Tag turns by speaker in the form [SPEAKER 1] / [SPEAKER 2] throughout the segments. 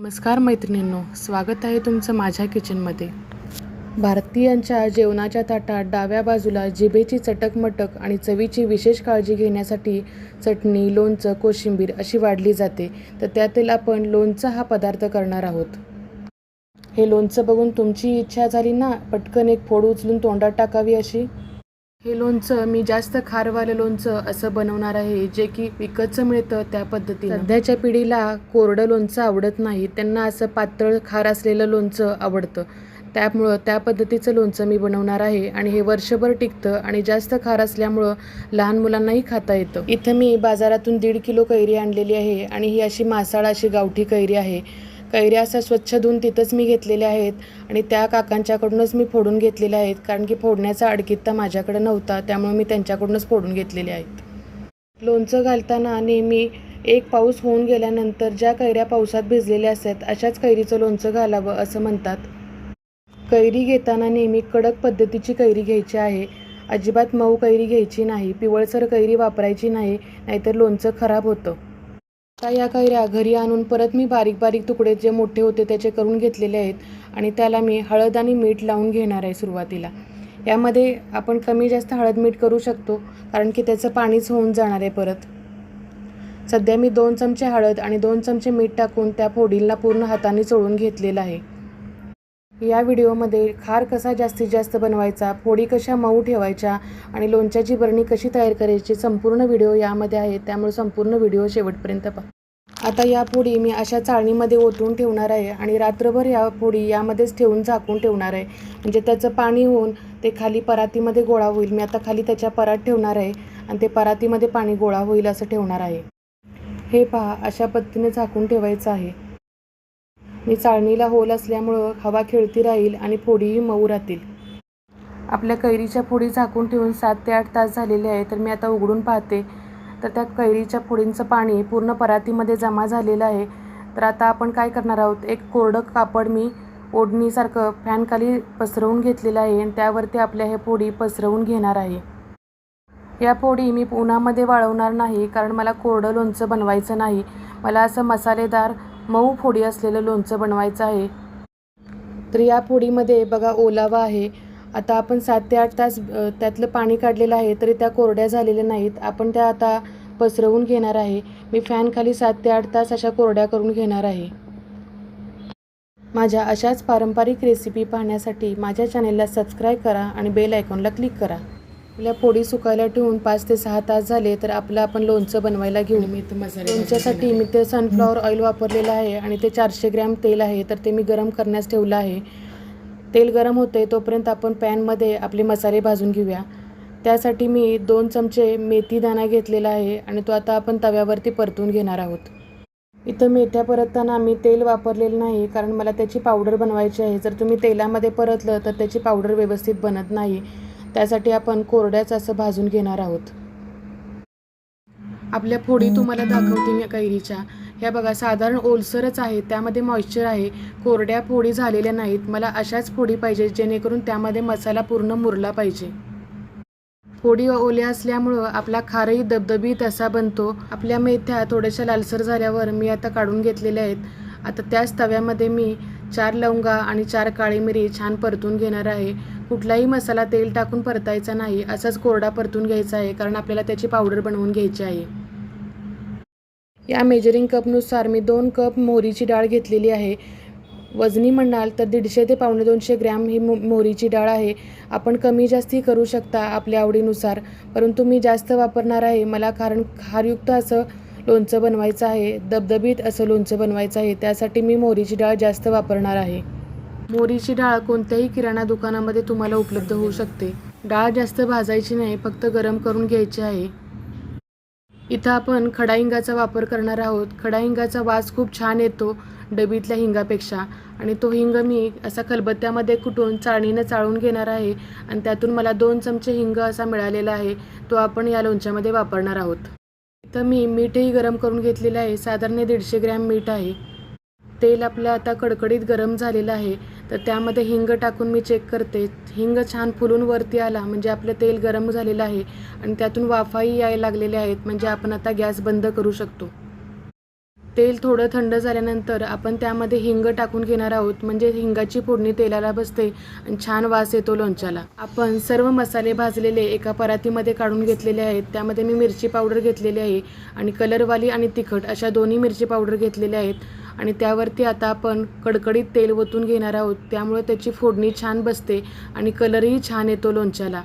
[SPEAKER 1] नमस्कार मैत्रिणींनो स्वागत आहे तुमचं माझ्या किचनमध्ये भारतीयांच्या जेवणाच्या ताटात डाव्या बाजूला जिभेची चटकमटक आणि चवीची विशेष काळजी घेण्यासाठी चटणी लोणचं कोशिंबीर अशी वाढली जाते. तर त्यातील आपण लोणचं हा पदार्थ करणार आहोत. हे लोणचं बघून तुमची इच्छा झाली ना पटकन एक फोड उचलून तोंडात टाकावी अशी? हे लोणचं मी जास्त खारवालं लोणचं असं बनवणार आहे जे की विकतचं मिळतं त्या पद्धतीने. सध्याच्या पिढीला कोरडं लोणचं आवडत नाही त्यांना असं पातळ खार असलेलं लोणचं आवडतं. त्यामुळं त्या पद्धतीचं लोणचं मी बनवणार आहे आणि हे वर्षभर टिकतं आणि जास्त खार असल्यामुळं लहान मुलांनाही खाता येतं. इथं मी बाजारातून दीड किलो कैरी आणलेली आहे आणि ही अशी मासाळ अशी गावठी कैरी आहे. कैऱ्या असं स्वच्छ धुवून तिथंच मी घेतलेल्या आहेत आणि त्या काकांच्याकडूनच मी फोडून घेतलेल्या आहेत कारण की फोडण्याचा अडकित्ता माझ्याकडे नव्हता त्यामुळे मी त्यांच्याकडूनच फोडून घेतलेले आहेत. लोणचं घालताना नेहमी एक पाऊस होऊन गेल्यानंतर ज्या कैऱ्या पावसात भिजलेल्या असतात अशाच कैरीचं लोणचं घालावं असं म्हणतात. कैरी घेताना नेहमी कडक पद्धतीची कैरी घ्यायची आहे. अजिबात मऊ कैरी घ्यायची नाही पिवळसर कैरी वापरायची नाही नाहीतर लोणचं खराब होतं. आता या कैऱ्या घरी आणून परत मी बारीक बारीक तुकडे जे मोठे होते त्याचे करून घेतलेले आहेत आणि त्याला मी हळद आणि मीठ लावून घेणार आहे सुरुवातीला. यामध्ये आपण कमी जास्त हळद मीठ करू शकतो कारण की त्याचं पाणीच होऊन जाणार आहे परत. सध्या मी दोन चमचे हळद आणि दोन चमचे मीठ टाकून त्या फोडींना पूर्ण हाताने चोळून घेतलेलं आहे. या व्हिडिओमध्ये खार कसा जास्तीत जास्त बनवायचा फोडी कशा मऊ ठेवायच्या आणि लोणच्याची बरणी कशी तयार करायची संपूर्ण व्हिडिओ यामध्ये आहे. त्यामुळे संपूर्ण व्हिडिओ शेवटपर्यंत पहा. आता या फोडी मी अशा चाळणीमध्ये ओतून ठेवणार आहे आणि रात्रभर या फोडी यामध्येच ठेवून झाकून ठेवणार आहे. म्हणजे त्याचं पाणी होऊन ते खाली परातीमध्ये गोळा होईल. मी आता खाली त्याच्या परात ठेवणार आहे आणि ते परातीमध्ये पाणी गोळा होईल असं ठेवणार आहे. हे पहा अशा पद्धतीने झाकून ठेवायचं आहे. मी चाळणीला होल असल्यामुळं हवा खेळती राहील आणि फोडीही मऊ राहतील. आपल्या कैरीच्या फोडी झाकून ठेवून सात ते आठ तास झालेले आहे तर मी आता उघडून पाहते. तर त्या कैरीच्या फोडींचं पाणी पूर्ण परातीमध्ये जमा झालेलं आहे. तर आता आपण काय करणार आहोत? एक कोरडं कापड मी ओढणीसारखं फॅनखाली पसरवून घेतलेलं आहे आणि त्यावरती आपल्या हे फोडी पसरवून घेणार आहे. या फोडी मी उन्हामध्ये वाळवणार नाही कारण मला कोरडं लोणचं बनवायचं नाही. मला असं मसालेदार मऊ फोडी असलेलं लोणचं बनवायचं आहे. तर या फोडीमध्ये बघा ओलावा आहे. आता आपण सात ते आठ तास त्यातलं पाणी काढलेलं आहे तरी त्या कोरड्या झालेल्या नाहीत. आपण त्या आता पसरवून घेणार आहे. मी फॅनखाली सात ते आठ तास अशा कोरड्या करून घेणार आहे. माझ्या अशाच पारंपरिक रेसिपी पाहण्यासाठी माझ्या चॅनेलला सबस्क्राईब करा आणि बेल आयकॉनला क्लिक करा. आपल्या पोळी सुकायला ठेवून पाच ते सहा तास झाले तर आपलं आपण लोणचं बनवायला घेऊ. लोणच्यासाठी मी ते सनफ्लॉवर ऑइल वापरलेलं आहे आणि ते चारशे ग्रॅम तेल आहे तर ते मी गरम करण्यास ठेवलं आहे. तेल गरम होते तोपर्यंत आपण पॅनमध्ये आपले मसाले भाजून घेऊया. त्यासाठी मी दोन चमचे मेथी दाणा घेतलेला आहे आणि तो आता आपण तव्यावरती परतून घेणार आहोत. इथं मेथ्या परतताना मी तेल वापरलेलं नाही कारण मला त्याची पावडर बनवायची आहे. जर तुम्ही तेलामध्ये परतलं तर त्याची पावडर व्यवस्थित बनत नाही. त्यासाठी आपण कोरड्याच असं भाजून घेणार आहोत. आपल्या फोडी तुम्हाला दाखवते मी कैरीच्या. ह्या बघा साधारण ओलसरच आहे त्यामध्ये मॉइश्चर आहे. कोरड्या फोडी झालेल्या नाहीत. मला अशाच फोडी पाहिजे जेणेकरून त्यामध्ये मसाला पूर्ण मुरला पाहिजे. फोडी ओल्या असल्यामुळं आपला खारही दबदबीत असा बनतो. आपल्या मेथ्या थोड्याशा लालसर झाल्यावर मी आता काढून घेतलेल्या आहेत. आता त्याच तव्यामध्ये मी चार लवंगा आणि चार काळी मिरी छान परतून घेणार आहे. कुठलाही मसाला तेल टाकून परतायचा नाही असाच कोरडा परतून घ्यायचा आहे कारण आपल्याला त्याची पावडर बनवून घ्यायची आहे. या मेजरिंग कपनुसार मी दोन कप मोहरीची डाळ घेतलेली आहे. वजनी म्हणाल तर दीडशे ते पावणे दोनशे ग्रॅम ही मो मोहरीची डाळ आहे. आपण कमी जास्ती करू शकता आपल्या आवडीनुसार परंतु मी जास्त वापरणार आहे. मला कारण खारयुक्त असं लोणचं बनवायचं आहे दबदबीत असं लोणचं बनवायचं आहे. त्यासाठी मी मोहरीची डाळ जास्त वापरणार आहे. मोहरीची डाळ कोणत्याही किराणा दुकानामध्ये तुम्हाला उपलब्ध होऊ शकते. डाळ जास्त भाजायची नाही फक्त गरम करून घ्यायची आहे. इथं आपण खडा हिंगाचा वापर करणार आहोत. खडा हिंगाचा वास खूप छान येतो डबीतल्या हिंगापेक्षा आणि तो हिंग मी असा खलबत्त्यामध्ये कुटून चाळणीनं चाळून घेणार आहे आणि त्यातून मला दोन चमचे हिंग असा मिळालेला आहे तो आपण या लोणच्यामध्ये वापरणार आहोत. इथं मी मीठही गरम करून घेतलेलं आहे. साधारण दीडशे ग्रॅम मीठ आहे. तेल आपलं आता कडकडीत गरम झालेलं आहे. तर त्यामध्ये हिंग टाकून मी चेक करते. हिंग छान फुलून वरती आला म्हणजे आपलं तेल गरम झालेलं आहे आणि त्यातून वाफाही यायला लागलेल्या आहेत म्हणजे आपण आता गॅस बंद करू शकतो. तेल थोडं थंड झाल्यानंतर आपण त्यामध्ये हिंग टाकून घेणार आहोत म्हणजे हिंगाची फोडणी तेलाला बसते आणि छान वास येतो लोणच्याला. आपण सर्व मसाले भाजलेले एका परातीमध्ये काढून घेतलेले आहेत त्यामध्ये मी मिरची पावडर घेतलेली आहे आणि कलरवाली आणि तिखट अशा दोन्ही मिरची पावडर घेतलेल्या आहेत. आणि त्यावरती आता आपण कडकडीत तेल ओतून घेणार आहोत. त्यामुळे त्याची फोडणी छान बसते आणि कलरही छान येतो लोणच्याला.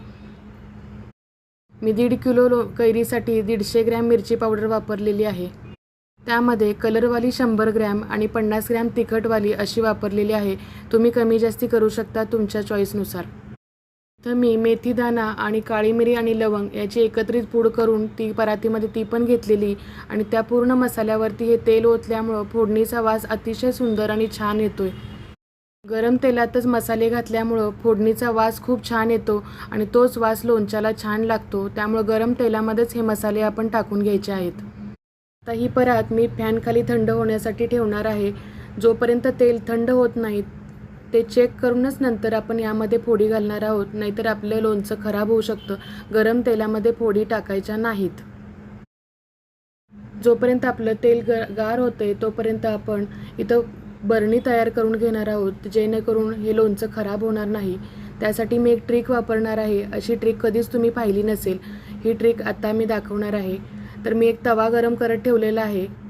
[SPEAKER 1] मी दीड किलो लो कैरीसाठी दीडशे ग्रॅम मिरची पावडर वापरलेली आहे. त्यामध्ये कलरवाली शंभर ग्रॅम आणि पन्नास ग्रॅम तिखटवाली अशी वापरलेली आहे. तुम्ही कमी जास्ती करू शकता तुमच्या चॉईसनुसार तर मी मेथीदाणा आणि काळी मिरी आणि लवंग याची एकत्रित पूड करून ती परातीमध्ये ती पण घेतलेली आणि त्या पूर्ण मसाल्यावरती हे तेल ओतल्यामुळं फोडणीचा वास अतिशय सुंदर आणि छान येतोय. गरम तेलातच मसाले घातल्यामुळं फोडणीचा वास खूप छान येतो आणि तोच वास लोणच्याला छान लागतो त्यामुळं गरम तेलामध्येच हे मसाले आपण टाकून घ्यायचे आहेत. आता ही परात मी फॅनखाली थंड होण्यासाठी ठेवणार आहे. जोपर्यंत तेल थंड होत नाहीत ते चेक करूनच नंतर आपण यामध्ये फोडी घालणार आहोत नाहीतर आपलं लोणचं खराब होऊ शकतं. गरम तेलामध्ये फोडी टाकायच्या नाहीत. जोपर्यंत आपलं तेल ग गार होते तोपर्यंत आपण इथं बरणी तयार करून घेणार आहोत जेणेकरून हे लोणचं खराब होणार नाही. त्यासाठी मी एक ट्रिक वापरणार आहे. अशी ट्रिक कधीच तुम्ही पाहिली नसेल. ही ट्रिक आत्ता मी दाखवणार आहे. तर मी एक तवा गरम करत ठेवलेला आहे.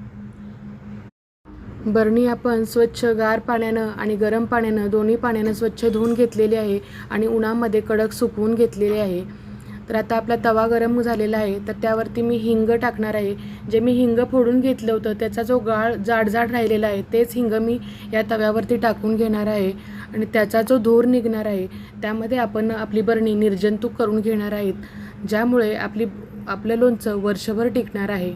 [SPEAKER 1] बरणी आपण स्वच्छ गार पाण्यानं आणि गरम पाण्यानं दोन्ही पाण्यानं स्वच्छ धुवून घेतलेली आहे आणि उन्हामध्ये कडक सुकवून घेतलेली आहे. तर आता आपला तवा गरम झालेला आहे तर त्यावरती मी हिंग टाकणार आहे. जे मी हिंग फोडून घेतलं होतं त्याचा जो गाळ जाडजाड राहिलेला आहे तेच हिंग मी या तव्यावरती टाकून घेणार आहे आणि त्याचा जो धूर निघणार आहे त्यामध्ये आपण आपली बरणी निर्जंतुक करून घेणार आहेत. ज्यामुळे आपली आपलं लोणचं वर्षभर टिकणार आहे.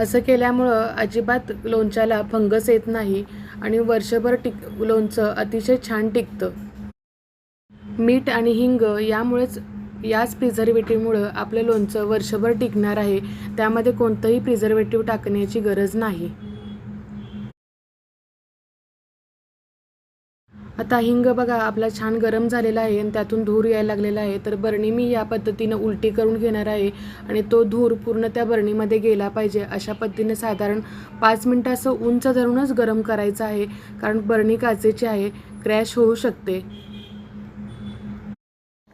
[SPEAKER 1] असं केल्यामुळं अजिबात लोणच्याला फंगस येत नाही आणि वर्षभर टिक लोणचं अतिशय छान टिकतं. मीठ आणि हिंग यामुळेच याच प्रिझर्वेटिव्हमुळं आपलं लोणचं वर्षभर टिकणार आहे. त्यामध्ये कोणतंही प्रिझर्वेटिव्ह टाकण्याची गरज नाही. आता हिंग बघा आपला छान गरम झालेला आहे आणि त्यातून धूर यायला लागलेला आहे. तर बरणी मी या पद्धतीनं उलटी करून घेणार आहे आणि तो धूर पूर्ण त्या बरणीमध्ये गेला पाहिजे. अशा पद्धतीने साधारण पाच मिनटं असं उंच धरूनच गरम करायचं आहे कारण बरणी काचेची आहे क्रॅश होऊ शकते.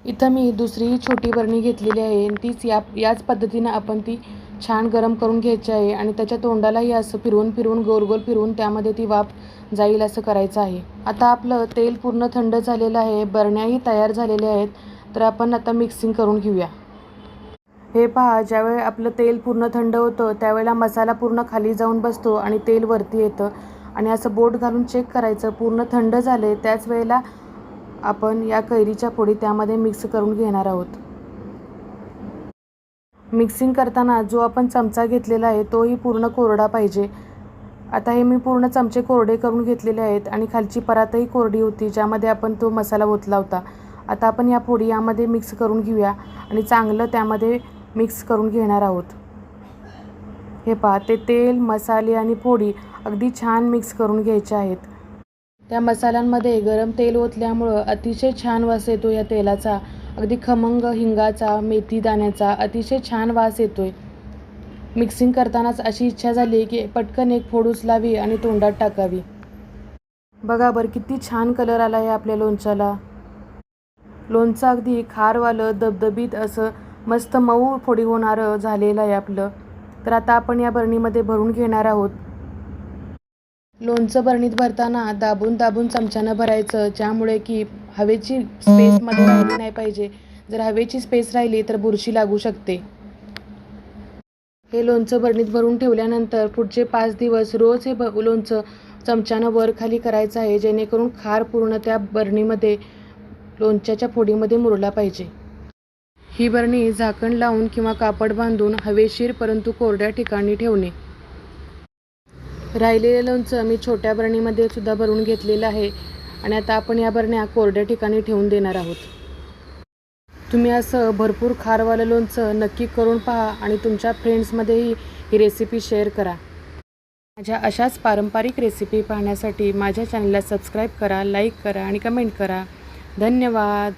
[SPEAKER 1] इथं मी दुसरी छोटी बरणी घेतलेली आहे आणि तीच या याच पद्धतीनं आपण ती छान गरम करून घ्यायची आहे आणि त्याच्या तोंडालाही असं फिरवून फिरवून गोल गोल फिरवून त्यामध्ये ती वाफ जाईल असं करायचं आहे. आता आपलं तेल पूर्ण थंड झालेलं आहे बरण्याही तयार झालेल्या आहेत तर आपण आता मिक्सिंग करून घेऊया. हे पहा ज्यावेळी आपलं तेल पूर्ण थंड होतं त्यावेळेला मसाला पूर्ण खाली जाऊन बसतो आणि तेल वरती येतं. आणि असं बोट घालून चेक करायचं पूर्ण थंड झाले त्याच वेळेला आपण या कैरीच्या पोळी त्यामध्ये मिक्स करून घेणार आहोत. मिक्सिंग करताना जो आपण चमचा घेतलेला आहे तोही पूर्ण कोरडा पाहिजे. आता हे मी पूर्ण चमचे कोरडे करून घेतलेले आहेत आणि खालची परातही कोरडी होती ज्यामध्ये आपण तो मसाला ओतला होता. आता आपण या फोडी यामध्ये मिक्स करून घेऊया आणि चांगलं त्यामध्ये मिक्स करून घेणार आहोत. हे पहा ते तेल मसाले आणि फोडी अगदी छान मिक्स करून घ्यायचे आहेत. त्या मसाल्यांमध्ये गरम तेल ओतल्यामुळं अतिशय छान वास येतो या तेलाचा. अगदी खमंग हिंगाचा मेथी दाण्याचा अतिशय छान वास येतोय. मिक्सिंग करतानाच अशी इच्छा झाली की पटकन एक फोड उचलावी आणि तोंडात टाकावी. बघा बरं किती छान कलर आला आहे आपल्या लोणच्याला. लोणचं अगदी खारवालं दबदबीत असं मस्त मऊ फोडी होणारं झालेलं आहे आपलं. तर आता आपण या बरणीमध्ये भरून घेणार आहोत. लोणचं बरणीत भरताना दाबून दाबून चमच्यानं भरायचं ज्यामुळे की हवेची स्पेसमध्ये राहिली नाही पाहिजे. जर हवेची स्पेस राहिली तर बुरशी लागू शकते. हे लोणचं बरणीत भरून ठेवल्यानंतर पुढचे पाच दिवस रोज हे ब लोणचं चमच्यानं वर खाली करायचं आहे जेणेकरून खार पूर्ण त्या बरणीमध्ये लोणच्याच्या फोडीमध्ये मुरला पाहिजे. ही बरणी झाकण लावून किंवा कापड बांधून हवेशीर परंतु कोरड्या ठिकाणी ठेवणे. राहिलेलं लोणचं मी छोट्या बरणीमध्ये सुद्धा भरून घेतलेलं आहे आणि आता आपण या बरण्या कोरड्या ठिकाणी ठेवून देणार आहोत. तुम्ही असं भरपूर खारवालं लोणचं नक्की करून पहा आणि तुमच्या फ्रेंड्समध्येही ही रेसिपी शेअर करा. माझ्या अशाच पारंपरिक रेसिपी पाहण्यासाठी माझ्या चॅनलला सबस्क्राईब करा लाईक करा आणि कमेंट करा. धन्यवाद!